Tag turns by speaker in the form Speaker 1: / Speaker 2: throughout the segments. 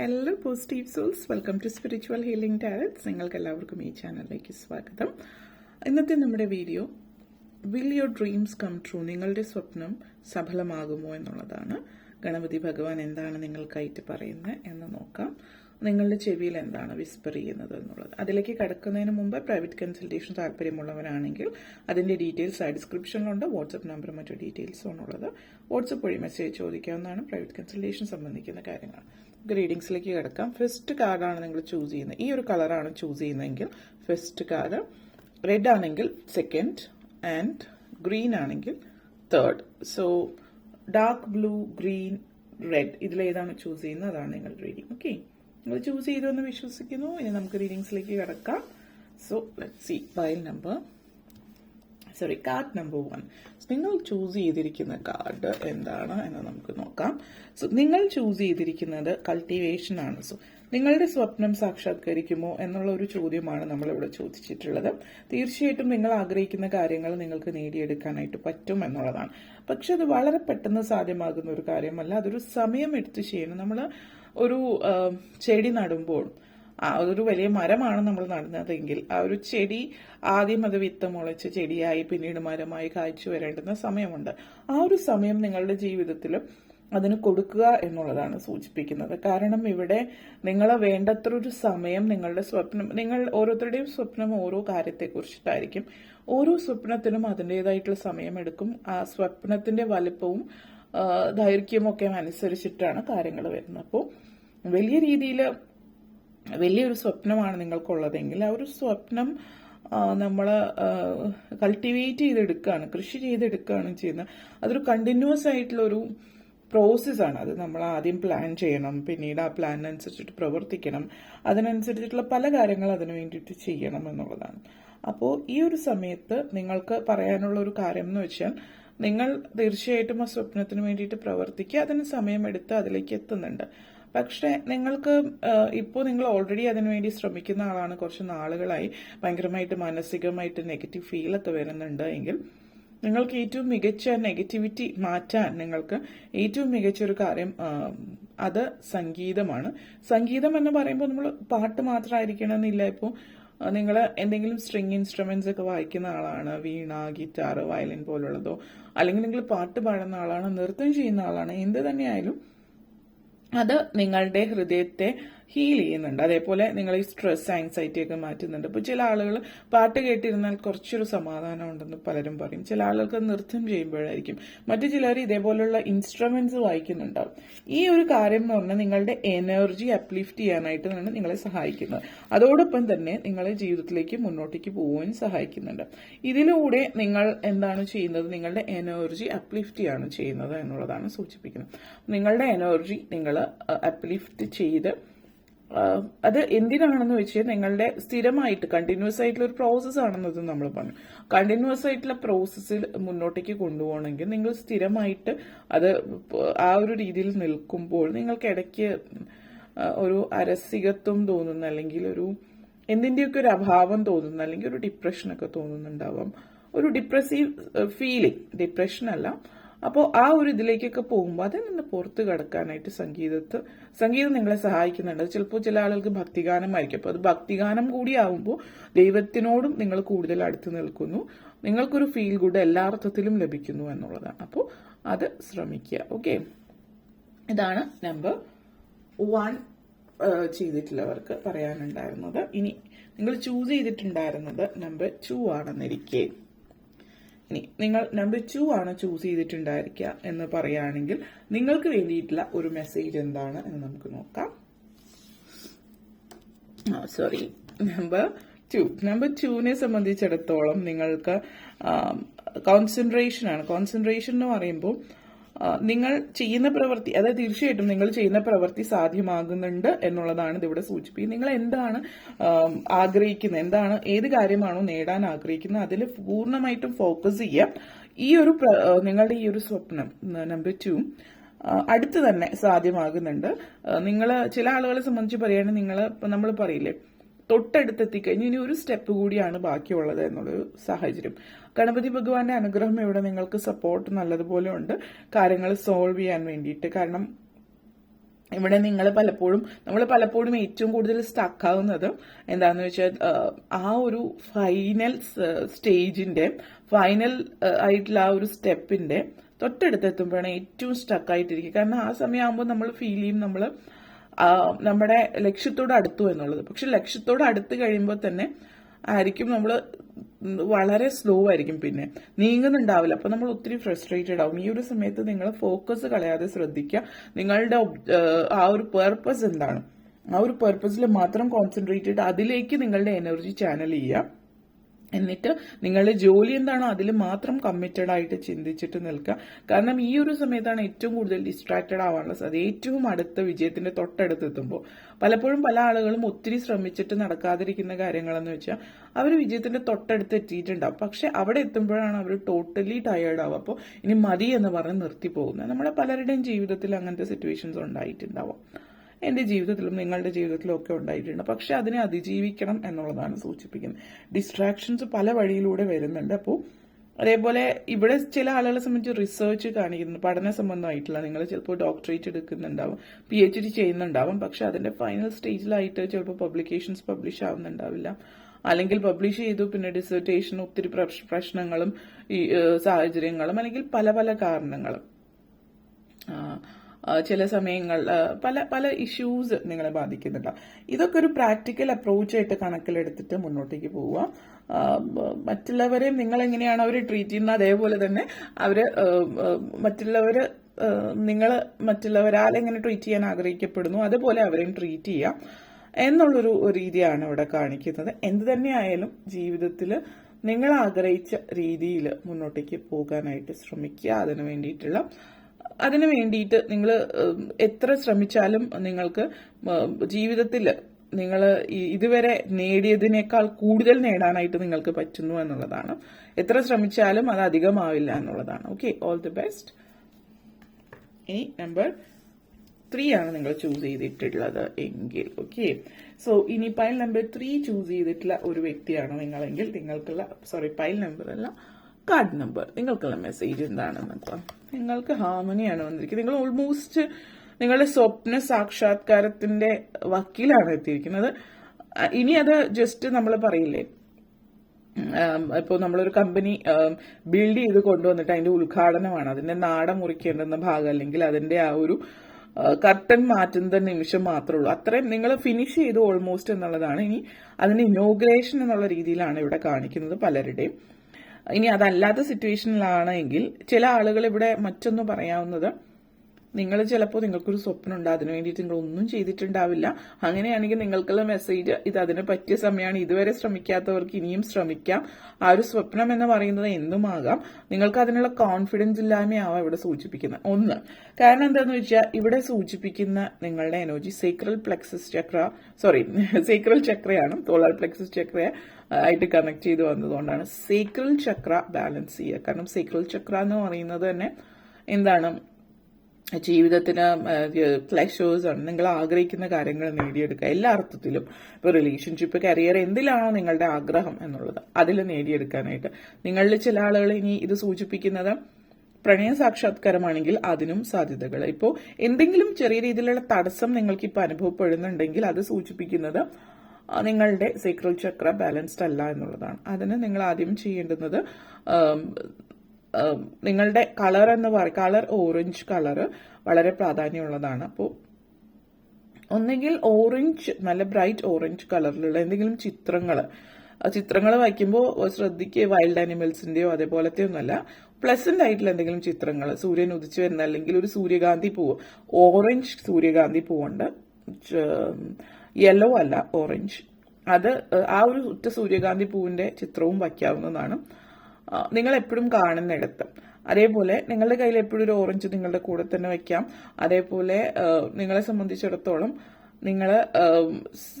Speaker 1: Hello positive souls welcome to spiritual healing tarots നിങ്ങൾക്ക് എല്ലാവർക്കും ഈ ചാനലിലേക്ക് സ്വാഗതം. ഇന്നത്തെ നമ്മുടെ video will your dreams come true നിങ്ങളുടെ സ്വപ്നം സഫലമാകുമോ എന്നുള്ളതാണ്. ഗണപതി ഭഗവാൻ എന്താണ് നിങ്ങൾക്കായിട്ട് പറയുന്നത് എന്ന് നോക്കാം. നിങ്ങളുടെ ചെവിയിൽ എന്താണ് വിസ്പർ ചെയ്യുന്നത് എന്നുള്ളത്. അതിലേക്ക് കടക്കുന്നതിന് മുമ്പ് പ്രൈവറ്റ് കൺസൾട്ടേഷൻ താല്പര്യമുള്ളവരാണെങ്കിൽ അതിന്റെ ഡീറ്റെയിൽസ് ആ ഡിസ്ക്രിപ്ഷനിലുണ്ട് വാട്സപ്പ് നമ്പർ മറ്റു ഡീറ്റെയിൽസും ആണുള്ളത് വാട്സപ്പ് വഴി മെസ്സേജ് ചോദിക്കാവുന്നതാണ്. പ്രൈവറ്റ് കൺസൾട്ടേഷൻ സംബന്ധിക്കുന്ന കാര്യങ്ങൾ. നമുക്ക് റീഡിങ്സിലേക്ക് കിടക്കാം ഫസ്റ്റ് കാർഡാണ് നിങ്ങൾ ചൂസ് ചെയ്യുന്നത്. ഈ ഒരു കളറാണ് ചൂസ് ചെയ്യുന്നതെങ്കിൽ ഫസ്റ്റ് കാർഡ് റെഡ് ആണെങ്കിൽ സെക്കൻഡ് ആൻഡ് ഗ്രീൻ ആണെങ്കിൽ third so dark blue green red ഇതിലേതാണ് ചൂസ് ചെയ്യുന്നത്. അതാണ് നിങ്ങൾ റീഡിങ് ഓക്കെ നിങ്ങൾ ചൂസ് ചെയ്തു എന്ന് വിശ്വസിക്കുന്നു. ഇനി നമുക്ക് റീഡിങ്സിലേക്ക് കിടക്കാം. So let see file number sorry card number one നിങ്ങൾ ചൂസ് ചെയ്തിരിക്കുന്ന കാർഡ് എന്താണ് എന്ന് നമുക്ക് നോക്കാം. സോ നിങ്ങൾ ചൂസ് ചെയ്തിരിക്കുന്നത് കൾട്ടിവേഷൻ ആണ്. സോ നിങ്ങളുടെ സ്വപ്നം സാക്ഷാത്കരിക്കുമോ എന്നുള്ള ഒരു ചോദ്യമാണ് നമ്മളിവിടെ ചോദിച്ചിട്ടുള്ളത്. തീർച്ചയായിട്ടും നിങ്ങൾ ആഗ്രഹിക്കുന്ന കാര്യങ്ങൾ നിങ്ങൾക്ക് നേടിയെടുക്കാനായിട്ട് പറ്റും എന്നുള്ളതാണ്. പക്ഷെ അത് വളരെ പെട്ടെന്ന് സാധ്യമാകുന്ന ഒരു കാര്യമല്ല. അതൊരു സമയം എടുത്ത് ചെയ്യണം. നമ്മൾ ഒരു ചെടി നടുമ്പോൾ ഒരു വലിയ മരമാണ് നമ്മൾ നടുന്നതെങ്കിൽ ആ ഒരു ചെടി ആദ്യം അത് വിത്ത് മുളച്ച് ചെടിയായി പിന്നീട് മരമായി കായ്ച്ചു വരേണ്ടുന്ന സമയമുണ്ട്. ആ ഒരു സമയം നിങ്ങളുടെ ജീവിതത്തിൽ അതിന് കൊടുക്കുക എന്നുള്ളതാണ് സൂചിപ്പിക്കുന്നത്. കാരണം ഇവിടെ നിങ്ങൾ വേണ്ടത്ര ഒരു സമയം നിങ്ങളുടെ സ്വപ്നം നിങ്ങൾ ഓരോരുത്തരുടെയും സ്വപ്നം ഓരോ കാര്യത്തെക്കുറിച്ചിട്ടായിരിക്കും. ഓരോ സ്വപ്നത്തിനും അതിന്റെതായിട്ടുള്ള സമയമെടുക്കും. ആ സ്വപ്നത്തിന്റെ വലിപ്പവും ദൈർഘ്യമൊക്കെ അനുസരിച്ചിട്ടാണ് കാര്യങ്ങൾ വരുന്നത്. അപ്പോൾ വലിയ രീതിയിൽ വലിയൊരു സ്വപ്നമാണ് നിങ്ങൾക്കുള്ളതെങ്കിൽ ആ ഒരു സ്വപ്നം നമ്മൾ കൾട്ടിവേറ്റ് ചെയ്തെടുക്കുകയാണ് കൃഷി ചെയ്തെടുക്കുകയാണ് ചെയ്യുന്നത് അതൊരു കണ്ടിന്യൂസ് ആയിട്ടുള്ള ഒരു പ്രോസസ്സാണ് അത് നമ്മൾ ആദ്യം പ്ലാൻ ചെയ്യണം പിന്നീട് ആ പ്ലാൻ അനുസരിച്ചിട്ട് പ്രവർത്തിക്കണം. അതിനനുസരിച്ചിട്ടുള്ള പല കാര്യങ്ങൾ അതിനു വേണ്ടിയിട്ട് ചെയ്യണം എന്നുള്ളതാണ്. അപ്പോൾ ഈ ഒരു സമയത്ത് നിങ്ങൾക്ക് പറയാനുള്ള ഒരു കാര്യം എന്ന് വെച്ചാൽ നിങ്ങൾ തീർച്ചയായിട്ടും ആ സ്വപ്നത്തിന് വേണ്ടിയിട്ട് പ്രവർത്തിക്കുക അതിന് സമയമെടുത്ത് അതിലേക്ക് എത്തുന്നുണ്ട്. പക്ഷെ നിങ്ങൾക്ക് ഇപ്പോൾ നിങ്ങൾ ഓൾറെഡി അതിനുവേണ്ടി ശ്രമിക്കുന്ന ആളാണ്. കുറച്ച് നാളുകളായി ഭയങ്കരമായിട്ട് മാനസികമായിട്ട് നെഗറ്റീവ് ഫീലൊക്കെ വരുന്നുണ്ട് എങ്കിൽ നിങ്ങൾക്ക് ഏറ്റവും മികച്ച നെഗറ്റിവിറ്റി മാറ്റാൻ നിങ്ങൾക്ക് ഏറ്റവും മികച്ച ഒരു കാര്യം അത് സംഗീതമാണ്. സംഗീതം എന്ന് പറയുമ്പോൾ നമ്മൾ പാട്ട് മാത്രമായിരിക്കണമെന്നില്ല ഇപ്പോൾ. നിങ്ങൾ എന്തെങ്കിലും സ്ട്രിങ് ഇൻസ്ട്രുമെന്റ്സ് ഒക്കെ വായിക്കുന്ന ആളാണ്. വീണ ഗിറ്റാർ വയലിൻ പോലുള്ളതോ. അല്ലെങ്കിൽ നിങ്ങൾ പാട്ട് പാടുന്ന ആളാണ് നൃത്തം ചെയ്യുന്ന ആളാണ്. എന്ത് തന്നെയായാലും അത് നിങ്ങളുടെ ഹൃദയത്തെ ഹീൽ ചെയ്യുന്നുണ്ട്. അതേപോലെ നിങ്ങൾ ഈ സ്ട്രെസ് ആങ്സൈറ്റി ഒക്കെ മാറ്റുന്നുണ്ട്. ഇപ്പോൾ ചില ആളുകൾ പാട്ട് കേട്ടിരുന്നാൽ കുറച്ചൊരു സമാധാനം ഉണ്ടെന്ന് പലരും പറയും. ചില ആളുകൾക്ക് നൃത്തം ചെയ്യുമ്പോഴായിരിക്കും. മറ്റു ചിലർ ഇതേപോലുള്ള ഇൻസ്ട്രുമെന്റ്സ് വായിക്കുന്നുണ്ടാവും. ഈ ഒരു കാര്യം എന്ന് പറഞ്ഞാൽ നിങ്ങളുടെ എനർജി അപ്ലിഫ്റ്റ് ചെയ്യാനായിട്ടാണ് നിങ്ങളെ സഹായിക്കുന്നത്. അതോടൊപ്പം തന്നെ നിങ്ങളെ ജീവിതത്തിലേക്ക് മുന്നോട്ടേക്ക് പോകാൻ സഹായിക്കുന്നുണ്ട്. ഇതിലൂടെ നിങ്ങൾ എന്താണ് ചെയ്യുന്നത്? നിങ്ങളുടെ എനർജി അപ്ലിഫ്റ്റ് ചെയ്യാണ് ചെയ്യുന്നത് എന്നുള്ളതാണ് സൂചിപ്പിക്കുന്നത്. നിങ്ങളുടെ എനർജി നിങ്ങൾ അപ്ലിഫ്റ്റ് ചെയ്ത് അത് എന്തിനാണെന്ന് വെച്ചാൽ നിങ്ങളുടെ സ്ഥിരമായിട്ട് കണ്ടിന്യൂസ് ആയിട്ടുള്ള ഒരു പ്രോസസ്സ് ആണെന്നത് നമ്മൾ പറഞ്ഞു. കണ്ടിന്യൂസ് ആയിട്ടുള്ള പ്രോസസ്സിൽ മുന്നോട്ടേക്ക് കൊണ്ടുപോകണമെങ്കിൽ നിങ്ങൾ സ്ഥിരമായിട്ട് അത് ആ ഒരു രീതിയിൽ നിൽക്കുമ്പോൾ നിങ്ങൾക്ക് ഇടയ്ക്ക് ഒരു അരസികത്വം തോന്നുന്ന അല്ലെങ്കിൽ ഒരു എന്തിന്റെയൊക്കെ ഒരു അഭാവം തോന്നുന്ന അല്ലെങ്കിൽ ഒരു ഡിപ്രഷനൊക്കെ തോന്നുന്നുണ്ടാവാം. ഒരു ഡിപ്രസീവ് ഫീലിംഗ് ഡിപ്രഷൻ അല്ല. അപ്പോൾ ആ ഒരു ഇതിലേക്കൊക്കെ പോകുമ്പോൾ അതിൽ നിന്ന് പുറത്ത് കടക്കാനായിട്ട് സംഗീതത്ത് സംഗീതം നിങ്ങളെ സഹായിക്കുന്നുണ്ട്. ചിലപ്പോൾ ചില ആളുകൾക്ക് ഭക്തിഗാനമായിരിക്കും. അപ്പോൾ അത് ഭക്തിഗാനം കൂടി ആവുമ്പോൾ ദൈവത്തിനോടും നിങ്ങൾ കൂടുതൽ അടുത്ത് നിൽക്കുന്നു. നിങ്ങൾക്കൊരു ഫീൽ ഗുഡ് എല്ലാ അർത്ഥത്തിലും ലഭിക്കുന്നു എന്നുള്ളതാണ്. അപ്പോൾ അത് ശ്രമിക്കുക. ഓക്കെ ഇതാണ് നമ്പർ വൺ ചെയ്തിട്ടുള്ളവർക്ക് പറയാനുണ്ടായിരുന്നത്. ഇനി നിങ്ങൾ ചൂസ് ചെയ്തിട്ടുണ്ടായിരുന്നത് നമ്പർ ടു ആണെന്നിരിക്കെ. ഇനി നിങ്ങൾ നമ്പർ ടു ആണ് ചൂസ് ചെയ്തിട്ടുണ്ടായിരിക്കുക എന്ന് പറയുകയാണെങ്കിൽ നിങ്ങൾക്ക് വേണ്ടിയിട്ടുള്ള ഒരു മെസ്സേജ് എന്താണ് എന്ന് നമുക്ക് നോക്കാം. സോറി നമ്പർ ടു നമ്പർ ടുവിനെ സംബന്ധിച്ചിടത്തോളം നിങ്ങൾക്ക് കോൺസെൻട്രേഷൻ ആണ്. കോൺസെൻട്രേഷൻ എന്ന് പറയുമ്പോൾ നിങ്ങൾ ചെയ്യുന്ന പ്രവൃത്തി അതായത് തീർച്ചയായിട്ടും നിങ്ങൾ ചെയ്യുന്ന പ്രവൃത്തി സാധ്യമാകുന്നുണ്ട് എന്നുള്ളതാണ് ഇതിവിടെ സൂചിപ്പിക്കുന്നത്. നിങ്ങൾ എന്താണ് ആഗ്രഹിക്കുന്നത്? എന്താണ് ഏത് കാര്യമാണോ നേടാൻ ആഗ്രഹിക്കുന്നത്? അതിൽ പൂർണമായിട്ടും ഫോക്കസ് ചെയ്യുക ഈ ഒരു നിങ്ങളുടെ ഈ ഒരു സ്വപ്നം നമ്പർ ടു അടുത്ത് തന്നെ സാധ്യമാകുന്നുണ്ട്. നിങ്ങൾ ചില ആളുകളെ സംബന്ധിച്ച് പറയുകയാണെങ്കിൽ നിങ്ങൾ നമ്മൾ പറയില്ലേ തൊട്ടടുത്തെത്തിക്കഴിഞ്ഞ് ഇനി ഒരു സ്റ്റെപ്പ് കൂടിയാണ് ബാക്കിയുള്ളത് എന്നുള്ളൊരു സാഹചര്യം. ഗണപതി ഭഗവാന്റെ അനുഗ്രഹം ഇവിടെ നിങ്ങൾക്ക് സപ്പോർട്ട് നല്ലതുപോലെ ഉണ്ട്. കാര്യങ്ങൾ സോൾവ് ചെയ്യാൻ വേണ്ടിയിട്ട്. കാരണം ഇവിടെ നിങ്ങൾ പലപ്പോഴും നമ്മൾ പലപ്പോഴും ഏറ്റവും കൂടുതൽ സ്റ്റക്കാവുന്നത് എന്താന്ന് വെച്ചാൽ ആ, ഒരു ഫൈനൽ സ്റ്റേജിന്റെ ഫൈനൽ ആയിട്ടുള്ള ആ ഒരു സ്റ്റെപ്പിന്റെ തൊട്ടടുത്തെത്തുമ്പോഴാണ് ഏറ്റവും സ്റ്റക്കായിട്ടിരിക്കുക കാരണം ആ സമയമാകുമ്പോൾ നമ്മൾ ഫീൽ ചെയ്യും നമ്മൾ നമ്മുടെ ലക്ഷ്യത്തോട് അടുത്തു എന്നുള്ളത്. പക്ഷെ ലക്ഷ്യത്തോട് അടുത്ത് കഴിയുമ്പോൾ തന്നെ ആയിരിക്കും നമ്മൾ വളരെ സ്ലോ ആയിരിക്കും പിന്നെ. നീങ്ങുന്നുണ്ടാവില്ല. അപ്പൊ നമ്മൾ ഒത്തിരി ഫ്രസ്ട്രേറ്റഡ് ആവും. ഈ ഒരു സമയത്ത് നിങ്ങൾ ഫോക്കസ് കളയാതെ ശ്രദ്ധിക്കുക. നിങ്ങളുടെ ആ ഒരു പേർപ്പസ് എന്താണ്? ആ ഒരു പേർപ്പസിൽ മാത്രം കോൺസെൻട്രേറ്റ് ചെയ്ത് അതിലേക്ക് നിങ്ങളുടെ എനർജി ചാനൽ ചെയ്യുക. എന്നിട്ട് നിങ്ങളുടെ ജോലി എന്താണോ അതിൽ മാത്രം കമ്മിറ്റഡ് ആയിട്ട് ചിന്തിച്ചിട്ട് നിൽക്കുക. കാരണം ഈ ഒരു സമയത്താണ് ഏറ്റവും കൂടുതൽ ഡിസ്ട്രാക്റ്റഡ് ആവാനുള്ള സാധ്യത. ഏറ്റവും അടുത്ത വിജയത്തിന്റെ തൊട്ടടുത്ത് എത്തുമ്പോൾ പലപ്പോഴും പല ആളുകളും ഒത്തിരി ശ്രമിച്ചിട്ട് നടക്കാതിരിക്കുന്ന കാര്യങ്ങളെന്ന് വെച്ചാൽ അവർ വിജയത്തിന്റെ തൊട്ടടുത്ത് എത്തിയിട്ടുണ്ടാവും. പക്ഷെ അവിടെ എത്തുമ്പോഴാണ് അവർ ടോട്ടലി ടയേർഡ് ആവുക. അപ്പോൾ ഇനി മതി എന്ന് പറഞ്ഞ് നിർത്തി പോകുന്നത്. നമ്മുടെ പലരുടെയും ജീവിതത്തിൽ അങ്ങനത്തെ സിറ്റുവേഷൻസ് ഉണ്ടായിട്ടുണ്ടാവും. എന്റെ ജീവിതത്തിലും നിങ്ങളുടെ ജീവിതത്തിലും ഒക്കെ ഉണ്ടായിട്ടുണ്ട്. പക്ഷെ അതിനെ അതിജീവിക്കണം എന്നുള്ളതാണ് സൂചിപ്പിക്കുന്നത്. ഡിസ്ട്രാക്ഷൻസ് പല വഴിയിലൂടെ വരുന്നുണ്ട്. അപ്പോൾ അതേപോലെ ഇവിടെ ചില ആളുകളെ സംബന്ധിച്ച് റിസർച്ച് കാണിക്കുന്നു പഠന സംബന്ധമായിട്ടുള്ള നിങ്ങൾ ചിലപ്പോൾ ഡോക്ടറേറ്റ് എടുക്കുന്നുണ്ടാവും പി എച്ച് ഡി ചെയ്യുന്നുണ്ടാവും. പക്ഷെ അതിന്റെ ഫൈനൽ സ്റ്റേജിലായിട്ട് ചിലപ്പോൾ പബ്ലിക്കേഷൻസ് പബ്ലിഷ് ആവുന്നുണ്ടാവില്ല. അല്ലെങ്കിൽ പബ്ലിഷ് ചെയ്തു പിന്നെ ഡിസർട്ടേഷൻ ഒത്തിരി പ്രശ്നങ്ങളും ഈ സാഹചര്യങ്ങളും അല്ലെങ്കിൽ പല പല കാരണങ്ങളും. ചില സമയങ്ങൾ പല പല ഇഷ്യൂസ് നിങ്ങളെ ബാധിക്കുന്നുണ്ട്. ഇതൊക്കെ ഒരു പ്രാക്ടിക്കൽ അപ്രോച്ച് ആയിട്ട് കണക്കിലെടുത്തിട്ട് മുന്നോട്ടേക്ക് പോവുക. മറ്റുള്ളവരെ നിങ്ങൾ എങ്ങനെയാണ് അവർ ട്രീറ്റ് ചെയ്യുന്നത് അതേപോലെ തന്നെ അവർ മറ്റുള്ളവർ നിങ്ങൾ മറ്റുള്ളവരാൽ എങ്ങനെ ട്രീറ്റ് ചെയ്യാൻ ആഗ്രഹിക്കപ്പെടുന്നു അതുപോലെ അവരെയും ട്രീറ്റ് ചെയ്യാം എന്നുള്ളൊരു രീതിയാണ് ഇവിടെ കാണിക്കുന്നത്. എന്ത് തന്നെയായാലും ജീവിതത്തിൽ നിങ്ങൾ ആഗ്രഹിച്ച രീതിയിൽ മുന്നോട്ടേക്ക് പോകാനായിട്ട് ശ്രമിക്കുക. അതിനു വേണ്ടിയിട്ടുള്ള അതിനു വേണ്ടിയിട്ട് നിങ്ങൾ എത്ര ശ്രമിച്ചാലും നിങ്ങൾക്ക് ജീവിതത്തിൽ നിങ്ങൾ ഇതുവരെ നേടിയതിനേക്കാൾ കൂടുതൽ നേടാനായിട്ട് നിങ്ങൾക്ക് പറ്റുന്നു എന്നുള്ളതാണ്. എത്ര ശ്രമിച്ചാലും അത് അധികമാവില്ല എന്നുള്ളതാണ്. ഓക്കെ ഓൾ ദി ബെസ്റ്റ് ഇനി നമ്പർ ത്രീ ആണ് നിങ്ങൾ ചൂസ് ചെയ്തിട്ടുള്ളത് എങ്കിൽ. ഓക്കെ സോ ഇനി പൈൽ നമ്പർ ത്രീ ചൂസ് ചെയ്തിട്ടുള്ള ഒരു വ്യക്തിയാണ് നിങ്ങളെങ്കിൽ നിങ്ങൾക്കുള്ള സോറി പൈൽ നമ്പർ അല്ല കാർഡ് നമ്പർ. നിങ്ങൾക്കുള്ള മെസ്സേജ് എന്താണെന്ന് നോക്കാം നിങ്ങൾക്ക് ഹാർമണിയാണ് വന്നിരിക്കുന്നത്. നിങ്ങൾ ഓൾമോസ്റ്റ് നിങ്ങളുടെ സ്വപ്ന സാക്ഷാത്കാരത്തിന്റെ വക്കീലാണ് എത്തിയിരിക്കുന്നത്. ഇനി അത് ജസ്റ്റ് നമ്മൾ പറയില്ലേ? ഇപ്പോൾ നമ്മളൊരു കമ്പനി ബിൽഡ് ചെയ്ത് കൊണ്ടുവന്നിട്ട് അതിന്റെ ഉദ്ഘാടനമാണ്. അതിന്റെ നാട മുറിക്കേണ്ടുന്ന ഭാഗം അല്ലെങ്കിൽ അതിന്റെ ആ ഒരു കർട്ടൻ മാറ്റുന്ന നിമിഷം മാത്രമേ ഉള്ളൂ. അത്രയും നിങ്ങൾ ഫിനിഷ് ചെയ്തു ഓൾമോസ്റ്റ് എന്നുള്ളതാണ്. ഇനി അതിന് ഇനോഗ്രേഷൻ എന്നുള്ള രീതിയിലാണ് ഇവിടെ കാണിക്കുന്നത് പലരുടെയും. ഇനി അതല്ലാത്ത സിറ്റുവേഷനിലാണെങ്കിൽ ചില ആളുകൾ ഇവിടെ മറ്റൊന്ന് പറയാവുന്നത് നിങ്ങൾ ചിലപ്പോൾ നിങ്ങൾക്കൊരു സ്വപ്നം ഉണ്ട് അതിനു വേണ്ടിയിട്ട് നിങ്ങൾ ഒന്നും ചെയ്തിട്ടുണ്ടാവില്ല. അങ്ങനെയാണെങ്കിൽ നിങ്ങൾക്കുള്ള മെസ്സേജ് ഇത് അതിന് പറ്റിയ സമയമാണ്. ഇതുവരെ ശ്രമിക്കാത്തവർക്ക് ഇനിയും ശ്രമിക്കാം. ആ ഒരു സ്വപ്നം എന്ന് പറയുന്നത് എന്തുമാകാം? നിങ്ങൾക്ക് അതിനുള്ള കോൺഫിഡൻസ് ഇല്ലായ്മയാവാം ഇവിടെ സൂചിപ്പിക്കുന്നത്. ഒന്ന് കാരണം എന്താണെന്ന് വെച്ചാൽ ഇവിടെ സൂചിപ്പിക്കുന്ന നിങ്ങളുടെ energy sacral plexus chakra sorry sacral ചക്രയാണ് solar plexus chakra ആയിട്ട് കണക്ട് ചെയ്ത് വന്നതുകൊണ്ടാണ് സേക്രൽ ചക്ര ബാലൻസ് ചെയ്യുക. കാരണം സേക്രൽ ചക്ര എന്ന് പറയുന്നത് തന്നെ എന്താണ്? ജീവിതത്തിന് പ്ലഷേഴ്സ് ആണ്. നിങ്ങൾ ആഗ്രഹിക്കുന്ന കാര്യങ്ങൾ നേടിയെടുക്കുക. എല്ലാ അർത്ഥത്തിലും ഇപ്പൊ റിലേഷൻഷിപ്പ് കരിയർ എന്തിലാണോ നിങ്ങളുടെ ആഗ്രഹം എന്നുള്ളത് അതിൽ നേടിയെടുക്കാനായിട്ട്. നിങ്ങളിൽ ചില ആളുകൾ ഇനി ഇത് സൂചിപ്പിക്കുന്നത് പ്രണയ സാക്ഷാത്കാരമാണെങ്കിൽ അതിനും സാധ്യതകൾ. ഇപ്പോൾ എന്തെങ്കിലും ചെറിയ രീതിയിലുള്ള തടസ്സം നിങ്ങൾക്ക് ഇപ്പോൾ അനുഭവപ്പെടുന്നുണ്ടെങ്കിൽ അത് സൂചിപ്പിക്കുന്നത് നിങ്ങളുടെ സീക്രൽ ചക്ര ബാലൻസ്ഡ് അല്ല എന്നുള്ളതാണ്. അതിന് നിങ്ങൾ ആദ്യം ചെയ്യേണ്ടുന്നത് നിങ്ങളുടെ കളർ എന്ന് പറയും കളർ ഓറഞ്ച് കളർ വളരെ പ്രാധാന്യമുള്ളതാണ്. അപ്പോൾ ഒന്നെങ്കിൽ ഓറഞ്ച് നല്ല ബ്രൈറ്റ് ഓറഞ്ച് കളറിലുള്ള എന്തെങ്കിലും ചിത്രങ്ങൾ ചിത്രങ്ങൾ വായിക്കുമ്പോൾ ശ്രദ്ധിക്കുക വൈൽഡ് ആനിമൽസിന്റെയോ അതേപോലത്തെ ഒന്നുമല്ല പ്ലസന്റ് ആയിട്ടുള്ള എന്തെങ്കിലും ചിത്രങ്ങൾ സൂര്യൻ ഉദിച്ചു വരുന്ന അല്ലെങ്കിൽ ഒരു സൂര്യകാന്തി പൂവ് ഓറഞ്ച് സൂര്യകാന്തി പൂവുണ്ട്. യെല്ലോ അല്ല ഓറഞ്ച്. അത് ആ ഒരു ഉറ്റ സൂര്യകാന്തി പൂവിന്റെ ചിത്രവും വയ്ക്കാവുന്നതാണ്. നിങ്ങൾ എപ്പോഴും കാണുന്നിടത്ത്. അതേപോലെ നിങ്ങളുടെ കയ്യിൽ എപ്പോഴും ഒരു ഓറഞ്ച് നിങ്ങളുടെ കൂടെ തന്നെ വെക്കാം. അതേപോലെ നിങ്ങളെ സംബന്ധിച്ചിടത്തോളം നിങ്ങൾ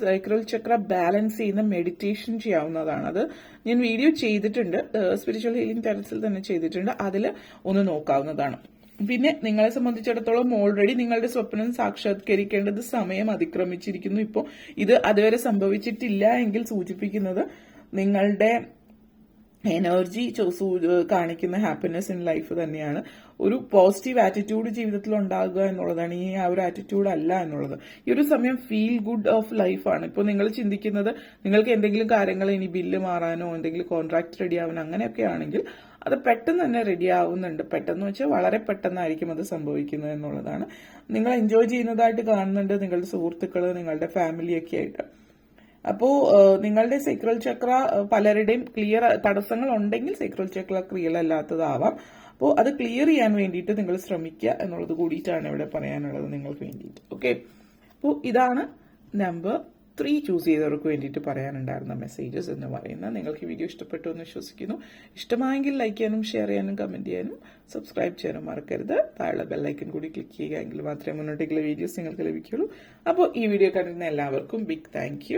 Speaker 1: സൈക്രൽ ചക്ര ബാലൻസ് ചെയ്യുന്ന മെഡിറ്റേഷൻ ചെയ്യാവുന്നതാണ് അത് ഞാൻ വീഡിയോ ചെയ്തിട്ടുണ്ട് സ്പിരിച്വൽ ഹീലിംഗ് ടെറസിൽ തന്നെ ചെയ്തിട്ടുണ്ട്. അതിൽ ഒന്ന് നോക്കാവുന്നതാണ്. പിന്നെ നിങ്ങളെ സംബന്ധിച്ചിടത്തോളം ഓൾറെഡി നിങ്ങളുടെ സ്വപ്നം സാക്ഷാത്കരിക്കേണ്ടത് സമയം അതിക്രമിച്ചിരിക്കുന്നു. ഇപ്പോൾ ഇത് അതുവരെ സംഭവിച്ചിട്ടില്ല എങ്കിൽ സൂചിപ്പിക്കുന്നത് നിങ്ങളുടെ എനർജി കാണിക്കുന്ന ഹാപ്പിനെസ് ഇൻ ലൈഫ് തന്നെയാണ്. ഒരു പോസിറ്റീവ് ആറ്റിറ്റ്യൂഡ് ജീവിതത്തിൽ ഉണ്ടാകുക എന്നുള്ളതാണ് ഈ ആ ഒരു ആറ്റിറ്റ്യൂഡ് അല്ല എന്നുള്ളത്. ഈ ഒരു സമയം ഫീൽ ഗുഡ് ഓഫ് ലൈഫാണ് ഇപ്പോൾ നിങ്ങൾ ചിന്തിക്കുന്നത് നിങ്ങൾക്ക് എന്തെങ്കിലും കാര്യങ്ങൾ ഇനി ബില്ല് മാറാനോ എന്തെങ്കിലും കോൺട്രാക്ട് റെഡി ആവാനോ അങ്ങനെയൊക്കെ ആണെങ്കിൽ അത് പെട്ടെന്ന് തന്നെ റെഡി ആവുന്നുണ്ട്. പെട്ടെന്ന് വെച്ചാൽ വളരെ പെട്ടെന്നായിരിക്കും അത് സംഭവിക്കുന്നത് എന്നുള്ളതാണ്. നിങ്ങൾ എൻജോയ് ചെയ്യുന്നതായിട്ട് കാണുന്നുണ്ട് നിങ്ങളുടെ സുഹൃത്തുക്കൾ നിങ്ങളുടെ ഫാമിലിയൊക്കെ ആയിട്ട്. അപ്പോൾ നിങ്ങളുടെ സൈക്രൽ ചക്ര പലരുടെയും ക്ലിയർ തടസ്സങ്ങൾ ഉണ്ടെങ്കിൽ സൈക്രൽ ചക്ര ക്ലിയർ അല്ലാത്തതാവാം അപ്പോൾ അത് ക്ലിയർ ചെയ്യാൻ വേണ്ടിയിട്ട് നിങ്ങൾ ശ്രമിക്കുക എന്നുള്ളത് കൂടിയിട്ടാണ് ഇവിടെ പറയാനുള്ളത് നിങ്ങൾക്ക് വേണ്ടിയിട്ട്. ഓക്കെ അപ്പോൾ ഇതാണ് നമ്പർ ത്രീ ചൂസ് ചെയ്തവർക്ക് വേണ്ടിയിട്ട് പറയാനുണ്ടായിരുന്ന മെസ്സേജസ് എന്ന് പറയുന്നത്. നിങ്ങൾക്ക് ഈ വീഡിയോ ഇഷ്ടപ്പെട്ടു എന്ന് വിശ്വസിക്കുന്നു. ഇഷ്ടമായെങ്കിൽ ലൈക്ക് ചെയ്യാനും ഷെയർ ചെയ്യാനും കമന്റ് ചെയ്യാനും സബ്സ്ക്രൈബ് ചെയ്യാനും മറക്കരുത്. താഴെ ബെല്ലൈക്കൻ കൂടി ക്ലിക്ക് ചെയ്യുക എങ്കിൽ മാത്രമേ മുന്നോട്ടേക്കുള്ള വീഡിയോസ് നിങ്ങൾക്ക് ലഭിക്കുള്ളൂ അപ്പോൾ ഈ വീഡിയോ കണ്ടിരുന്ന എല്ലാവർക്കും ബിഗ് താങ്ക്